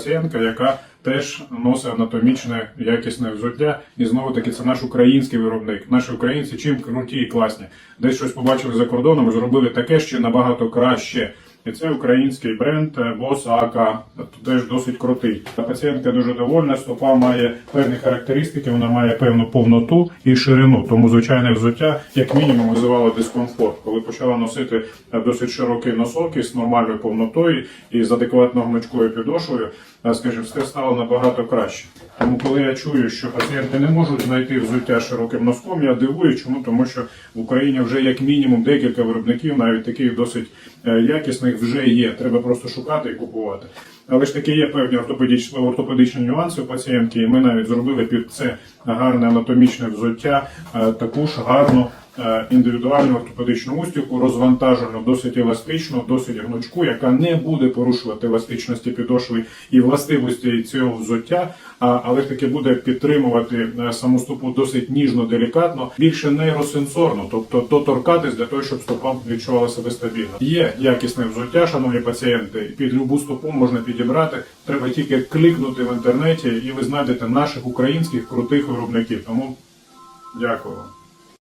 пацієнтка, яка теж носить анатомічне якісне взуття. І знову таки це наш український виробник. Наші українці чим круті і класні. Десь щось побачили за кордоном, зробили таке ще набагато краще. І це український бренд е, Boss AK, теж досить крутий. Пацієнтка дуже довольна, стопа має певні характеристики, вона має певну повноту і ширину. Тому звичайне взуття, як мінімум, визивало дискомфорт. Коли почала носити е, досить широкий носок із нормальною повнотою і з адекватно гнучкою підошвою, е, скажімо, все стало набагато краще. Тому, коли я чую, що пацієнти не можуть знайти взуття широким носком, я дивую, чому тому, що в Україні вже як мінімум декілька виробників, навіть таких досить е, якісних, вже є. Треба просто шукати і купувати. Але ж таки є певні ортопедичні, ортопедичні нюанси у пацієнтки, і ми навіть зробили під це гарне анатомічне взуття, е, таку ж гарну індивідуальну ортопедичну устілку, розвантажену, досить еластичну, досить гнучку, яка не буде порушувати еластичності підошви і властивості цього взуття, але таки буде підтримувати е, саму стопу досить ніжно, делікатно, більше нейросенсорно, тобто доторкатись для того, щоб стопа відчувала себе стабільно. Є якісне взуття, шановні пацієнти, під любу стопу можна підібрати. Треба тільки клікнути в інтернеті, і ви знайдете наших українських крутих виробників. Тому дякую.